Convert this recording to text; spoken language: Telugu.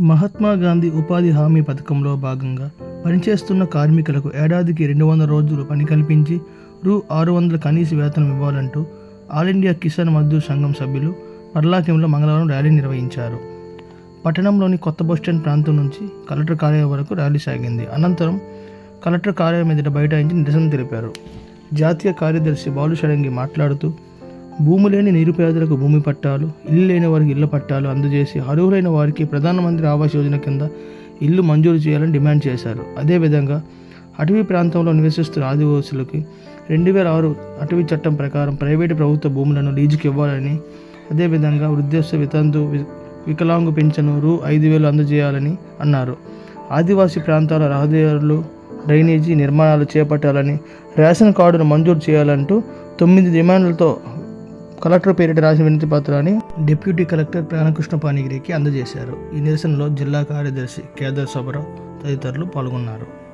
మహాత్మా గాంధీ ఉపాధి హామీ పథకంలో భాగంగా పనిచేస్తున్న కార్మికులకు ఏడాదికి రెండు వందల రోజులు పని కల్పించి రూ ఆరు వందల కనీస వేతనం ఇవ్వాలంటూ ఆల్ ఇండియా కిసాన్ మజ్దూర్ సంఘం సభ్యులు పర్లాక్యంలో మంగళవారం ర్యాలీ నిర్వహించారు. పట్టణంలోని కొత్త బస్టాండ్ ప్రాంతం నుంచి కలెక్టర్ కార్యాలయం వరకు ర్యాలీ సాగింది. అనంతరం కలెక్టర్ కార్యాలయం ఎదుట బైఠాయించి నిరసన తెలిపారు. జాతీయ కార్యదర్శి బాలు షడంగి మాట్లాడుతూ భూమి లేని నిరుపేదలకు భూమి పట్టాలు ఇల్లు లేని వారికి ఇళ్ళ పట్టాలు అందజేసి అర్హులైన వారికి ప్రధానమంత్రి ఆవాస్ యోజన కింద ఇల్లు మంజూరు చేయాలని డిమాండ్ చేశారు. అదేవిధంగా అటవీ ప్రాంతంలో నివసిస్తున్న ఆదివాసులకి రెండు వేల ఆరు అటవీ చట్టం ప్రకారం ప్రైవేటు ప్రభుత్వ భూములను లీజుకి ఇవ్వాలని అదేవిధంగా వృద్ధాప్య వితంతు వికలాంగు పెన్షన్ రూ ఐదు వేలు అందజేయాలని అన్నారు. ఆదివాసీ ప్రాంతాల రహదారులు డ్రైనేజీ నిర్మాణాలు చేపట్టాలని రేషన్ కార్డును మంజూరు చేయాలంటూ తొమ్మిది డిమాండ్లతో కలెక్టర్ పేరిట రాసిన వినతి పత్రాన్ని డిప్యూటీ కలెక్టర్ ప్రాణకృష్ణ పానిగిరికి అందజేశారు. ఈ నిరసనలో జిల్లా కార్యదర్శి కేదార్ సబరావు తదితరులు పాల్గొన్నారు.